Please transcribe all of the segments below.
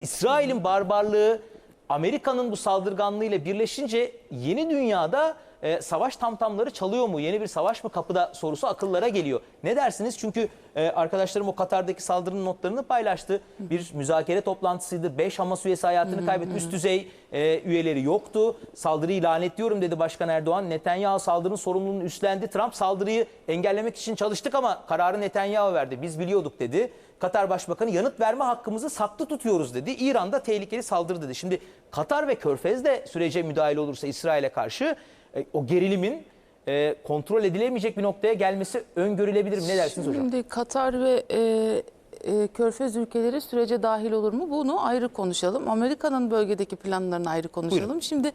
İsrail'in barbarlığı Amerika'nın bu saldırganlığıyla birleşince yeni dünyada e, savaş tamtamları çalıyor mu? Yeni bir savaş mı kapıda sorusu akıllara geliyor. Ne dersiniz? Çünkü e, arkadaşlarım o Katar'daki saldırının notlarını paylaştı. Bir müzakere toplantısıydı. 5 Hamas üyesi hayatını kaybetti. Üst düzey e, üyeleri yoktu. Saldırıyı lanetliyorum dedi Başkan Erdoğan. Netanyahu saldırının sorumluluğunu üstlendi. Trump saldırıyı engellemek için çalıştık ama kararı Netanyahu verdi. Biz biliyorduk dedi. Katar Başbakanı yanıt verme hakkımızı saklı tutuyoruz dedi. İran'da tehlikeli saldırı dedi. Şimdi Katar ve Körfez de sürece müdahale olursa İsrail'e karşı e, o gerilimin e, kontrol edilemeyecek bir noktaya gelmesi öngörülebilir mi? Ne dersiniz hocam? Şimdi Katar ve e, e, Körfez ülkeleri sürece dahil olur mu? Bunu ayrı konuşalım. Amerika'nın bölgedeki planlarını ayrı konuşalım. Buyurun. Şimdi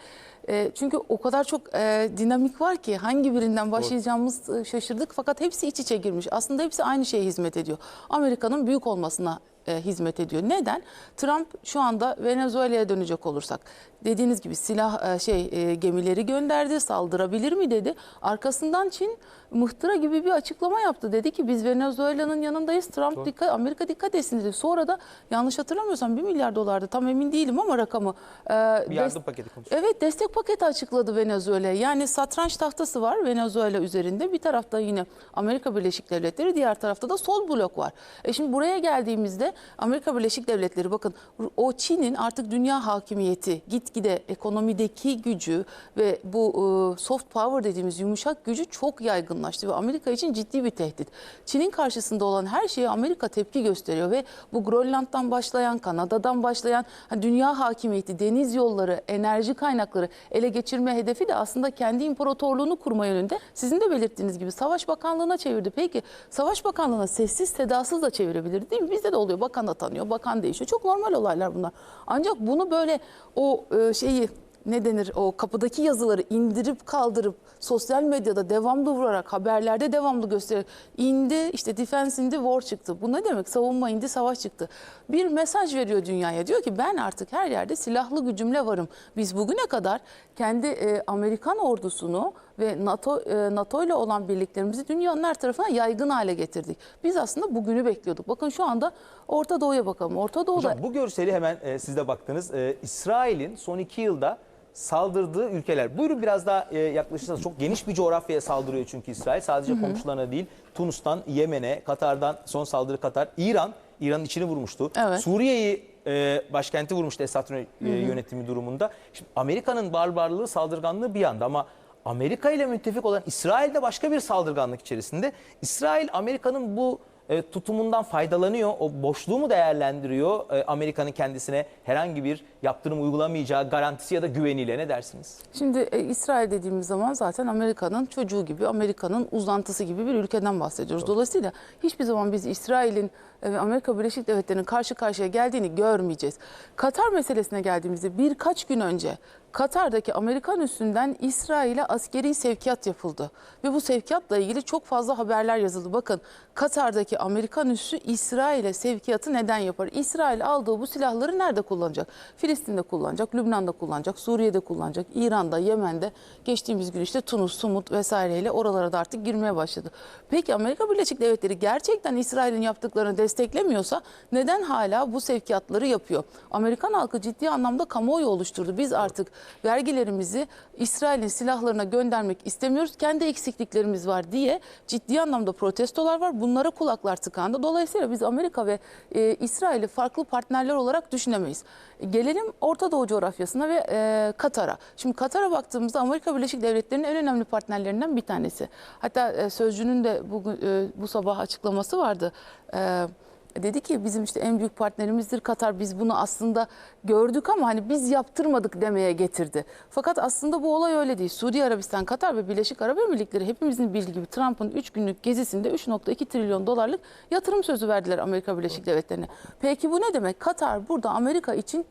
e, çünkü o kadar çok e, dinamik var ki hangi birinden başlayacağımız e, şaşırdık. Fakat hepsi iç içe girmiş. Aslında hepsi aynı şeye hizmet ediyor. Amerika'nın büyük olmasına e, hizmet ediyor. Neden? Trump şu anda Venezuela'ya dönecek olursak dediğiniz gibi silah e, şey e, gemileri gönderdi, saldırabilir mi dedi. Arkasından Çin mıhtıra gibi bir açıklama yaptı. Dedi ki biz Venezuela'nın yanındayız. Trump dikkat Amerika dikkat etsin dedi. Sonra da yanlış hatırlamıyorsam 1 milyar dolardı. Tam emin değilim ama rakamı. e, Bir yardım paketi konusu. Evet destek paketi açıkladı Venezuela. Yani satranç tahtası var Venezuela üzerinde. Bir tarafta yine Amerika Birleşik Devletleri, diğer tarafta da sol blok var. E şimdi buraya geldiğimizde Amerika Birleşik Devletleri bakın o Çin'in artık dünya hakimiyeti gitgide ekonomideki gücü ve bu e, soft power dediğimiz yumuşak gücü çok yaygınlaştı ve Amerika için ciddi bir tehdit. Çin'in karşısında olan her şeye Amerika tepki gösteriyor ve bu Grönland'dan başlayan, Kanada'dan başlayan hani dünya hakimiyeti, deniz yolları, enerji kaynakları ele geçirme hedefi de aslında kendi imparatorluğunu kurma yönünde. Sizin de belirttiğiniz gibi Savaş Bakanlığı'na çevirdi. Peki Savaş Bakanlığı'na sessiz sedasız da çevirebilir değil mi? Bizde de oluyor. Bakan atanıyor, bakan değişiyor. Çok normal olaylar bunlar. Ancak bunu böyle o e, şeyi ne denir o kapıdaki yazıları indirip kaldırıp sosyal medyada devamlı vurarak haberlerde devamlı göstererek indi işte defense indi war çıktı. Bu ne demek? Savunma indi savaş çıktı. Bir mesaj veriyor dünyaya. Diyor ki ben artık her yerde silahlı gücümle varım. Biz bugüne kadar kendi e, Amerikan ordusunu ve NATO e, NATO ile olan birliklerimizi dünyanın her tarafına yaygın hale getirdik. Biz aslında bugünü bekliyorduk. Bakın şu anda Orta Doğu'ya bakalım. Orta Doğu'da Hocam bu görseli hemen e, siz de baktınız. E, İsrail'in son iki yılda saldırdığı ülkeler. Buyurun biraz daha e, yaklaşırsanız. Çok geniş bir coğrafyaya saldırıyor çünkü İsrail. Sadece komşularına değil. Tunus'tan Yemen'e, Katar'dan son saldırı Katar. İran, İran'ın içini vurmuştu. Evet. Suriye'yi e, başkenti vurmuştu Esad e, yönetimi durumunda. Şimdi Amerika'nın barbarlığı, saldırganlığı bir yanda ama Amerika ile müttefik olan İsrail de başka bir saldırganlık içerisinde. İsrail Amerika'nın bu e, tutumundan faydalanıyor. O boşluğu mu değerlendiriyor e, Amerika'nın kendisine herhangi bir yaptırım uygulamayacağı garantisi ya da güveniyle ne dersiniz? Şimdi e, İsrail dediğimiz zaman zaten Amerika'nın çocuğu gibi, Amerika'nın uzantısı gibi bir ülkeden bahsediyoruz. Dolayısıyla hiçbir zaman biz İsrail'in Amerika Birleşik Devletleri'nin karşı karşıya geldiğini görmeyeceğiz. Katar meselesine geldiğimizde birkaç gün önce Katar'daki Amerikan üssünden İsrail'e askeri sevkiyat yapıldı. Ve bu sevkiyatla ilgili çok fazla haberler yazıldı. Bakın Katar'daki Amerikan üssü İsrail'e sevkiyatı neden yapar? İsrail aldığı bu silahları nerede kullanacak? Filistin'de kullanacak, Lübnan'da kullanacak, Suriye'de kullanacak, İran'da, Yemen'de geçtiğimiz gün işte Tunus, Sumut vesaireyle oralara da artık girmeye başladı. Peki Amerika Birleşik Devletleri gerçekten İsrail'in yaptıklarını desteklemiyorsa neden hala bu sevkiyatları yapıyor? Amerikan halkı ciddi anlamda kamuoyu oluşturdu. Biz artık vergilerimizi İsrail'in silahlarına göndermek istemiyoruz. Kendi eksikliklerimiz var diye ciddi anlamda protestolar var. Bunlara kulaklar tıkandı. Dolayısıyla biz Amerika ve e, İsrail'i farklı partnerler olarak düşünemeyiz. Gelelim Orta Doğu coğrafyasına ve e, Katar'a. Şimdi Katar'a baktığımızda Amerika Birleşik Devletleri'nin en önemli partnerlerinden bir tanesi. Hatta e, Sözcü'nün de bugün e, bu sabah açıklaması vardı. E, dedi ki bizim işte en büyük partnerimizdir Katar. Biz bunu aslında gördük ama hani biz yaptırmadık demeye getirdi. Fakat aslında bu olay öyle değil. Suudi Arabistan, Katar ve Birleşik Arap Emirlikleri hepimizin bildiği gibi Trump'ın 3 günlük gezisinde 3.2 trilyon dolarlık yatırım sözü verdiler Amerika Birleşik Devletleri'ne. Peki bu ne demek? Katar burada Amerika için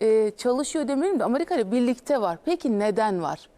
e, çalışıyor demeyelim de Amerika ile birlikte var. Peki neden var?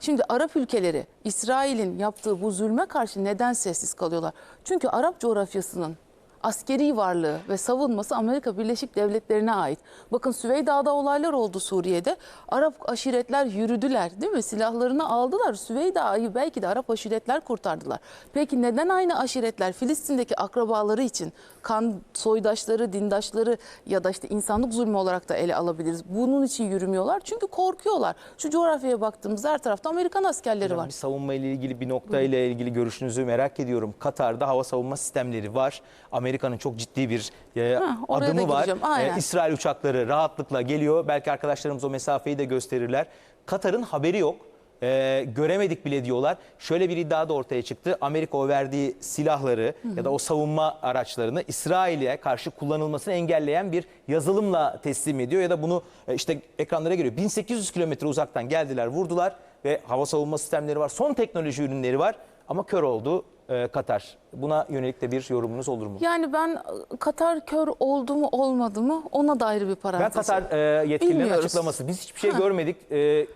Şimdi Arap ülkeleri İsrail'in yaptığı bu zulme karşı neden sessiz kalıyorlar? Çünkü Arap coğrafyasının askeri varlığı ve savunması Amerika Birleşik Devletleri'ne ait. Bakın Süveyda'da olaylar oldu Suriye'de. Arap aşiretler yürüdüler değil mi? Silahlarını aldılar. Süveyda'yı belki de Arap aşiretler kurtardılar. Peki neden aynı aşiretler Filistin'deki akrabaları için kan soydaşları, dindaşları ya da işte insanlık zulmü olarak da ele alabiliriz. Bunun için yürümüyorlar. Çünkü korkuyorlar. Şu coğrafyaya baktığımızda her tarafta Amerikan askerleri var. bir savunma ile ilgili bir nokta ile ilgili görüşünüzü merak ediyorum. Katar'da hava savunma sistemleri var. Amerika'nın çok ciddi bir e, Ha, adımı var. E, İsrail uçakları rahatlıkla geliyor. Belki arkadaşlarımız o mesafeyi de gösterirler. Katar'ın haberi yok. E, göremedik bile diyorlar. Şöyle bir iddia da ortaya çıktı. Amerika o verdiği silahları ya da o savunma araçlarını İsrail'e karşı kullanılmasını engelleyen bir yazılımla teslim ediyor ya da bunu e, işte ekranlara geliyor. 1800 kilometre uzaktan geldiler, vurdular ve hava savunma sistemleri var. Son teknoloji ürünleri var ama kör oldu e, Katar. Buna yönelik de bir yorumunuz olur mu? Yani ben Katar kör oldu mu olmadı mı ona da ayrı bir parantez. Ben Katar e, yetkililerin Bilmiyoruz. açıklaması. Biz hiçbir şey Ha. görmedik. E,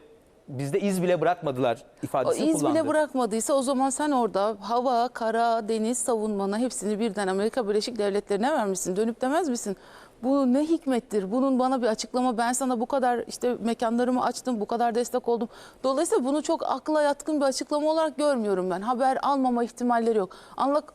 bizde iz bile bırakmadılar ifadesini iz kullandı. bile bırakmadıysa o zaman sen orada hava, kara, deniz savunmanı hepsini birden Amerika Birleşik Devletleri'ne vermişsin. Dönüp demez misin? Bu ne hikmettir? Bunun bana bir açıklama. Ben sana bu kadar işte mekanlarımı açtım, bu kadar destek oldum. Dolayısıyla bunu çok akla yatkın bir açıklama olarak görmüyorum ben. Haber almama ihtimalleri yok.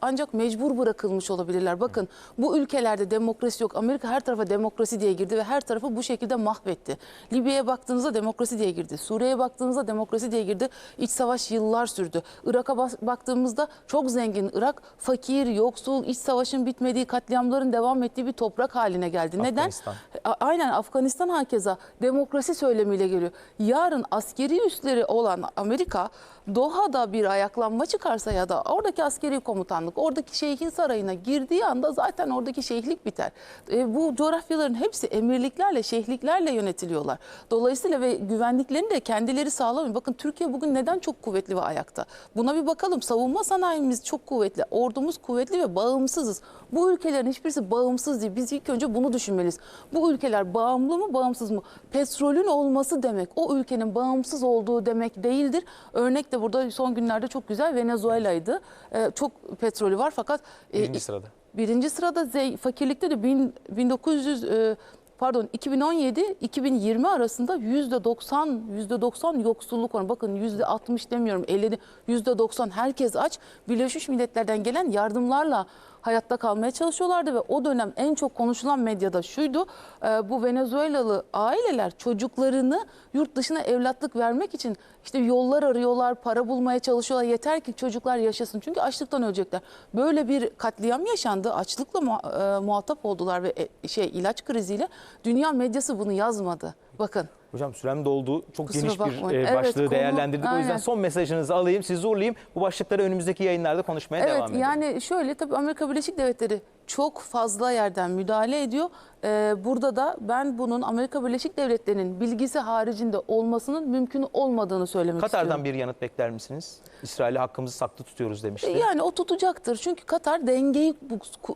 Ancak mecbur bırakılmış olabilirler. Bakın bu ülkelerde demokrasi yok. Amerika her tarafa demokrasi diye girdi ve her tarafı bu şekilde mahvetti. Libya'ya baktığınızda demokrasi diye girdi. Suriye'ye baktığınızda demokrasi diye girdi. İç savaş yıllar sürdü. Irak'a baktığımızda çok zengin Irak, fakir, yoksul, iç savaşın bitmediği, katliamların devam ettiği bir toprak haline geldi. Neden? Afganistan. A- Aynen Afganistan hakeza demokrasi söylemiyle geliyor. Yarın askeri üsleri olan Amerika Doha'da bir ayaklanma çıkarsa ya da oradaki askeri komutanlık oradaki şeyhin sarayına girdiği anda zaten oradaki şeyhlik biter. E, bu coğrafyaların hepsi emirliklerle, şeyhliklerle yönetiliyorlar. Dolayısıyla ve güvenliklerini de kendileri sağlamıyor. Bakın Türkiye bugün neden çok kuvvetli ve ayakta? Buna bir bakalım. Savunma sanayimiz çok kuvvetli. Ordumuz kuvvetli ve bağımsızız. Bu ülkelerin hiçbirisi bağımsız değil. Biz ilk önce bunu düşünmeliyiz. Bu ülkeler bağımlı mı, bağımsız mı? Petrolün olması demek o ülkenin bağımsız olduğu demek değildir. Örnek de burada son günlerde çok güzel Venezuela'ydı. Ee, çok petrolü var fakat e, Birinci sırada. Birinci sırada fakirlikte de bin- 1900 e, pardon 2017-2020 arasında yüzde 90 yüzde 90 yoksulluk oranı. Bakın yüzde 60 demiyorum 50 yüzde 90 herkes aç. Birleşmiş Milletler'den gelen yardımlarla hayatta kalmaya çalışıyorlardı ve o dönem en çok konuşulan medyada şuydu. e, bu Venezuelalı aileler çocuklarını yurt dışına evlatlık vermek için işte yollar arıyorlar, para bulmaya çalışıyorlar. Yeter ki çocuklar yaşasın. Çünkü açlıktan ölecekler. Böyle bir katliam yaşandı. Açlıkla e, muhatap oldular ve e, şey ilaç kriziyle. Dünya medyası bunu yazmadı. Bakın. Hocam sürem doldu. Çok Kusura geniş bir e, Evet, başlığı konu- değerlendirdik. O yüzden aynen. son mesajınızı alayım, sizi uğurlayayım. Bu başlıkları önümüzdeki yayınlarda konuşmaya Evet devam edelim. yani şöyle tabii Amerika Birleşik Devletleri çok fazla yerden müdahale ediyor. Ee, burada da ben bunun Amerika Birleşik Devletleri'nin bilgisi haricinde olmasının mümkün olmadığını söylemek istiyorum. Katar'dan bir yanıt bekler misiniz? İsrail'e hakkımızı saklı tutuyoruz demişti. Yani o tutacaktır. Çünkü Katar dengeyi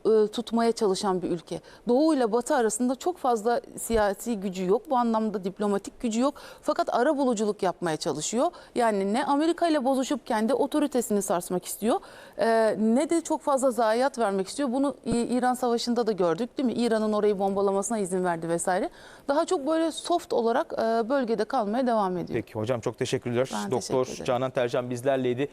e, tutmaya çalışan bir ülke. Doğu ile Batı arasında çok fazla siyasi gücü yok. Bu anlamda diplomatik gücü yok. Fakat ara buluculuk yapmaya çalışıyor. Yani ne Amerika ile bozuşup kendi otoritesini sarsmak istiyor. e, ne de çok fazla zayiat vermek istiyor. Bunu İ- İran Savaşı'nda da gördük değil mi? İran'ın orayı bombalamasına izin verdi vesaire. Daha çok böyle soft olarak e, bölgede kalmaya devam ediyor. Peki hocam çok teşekkürler. Ben Doktor teşekkür ederim. Canan Tercan bizlerleydi.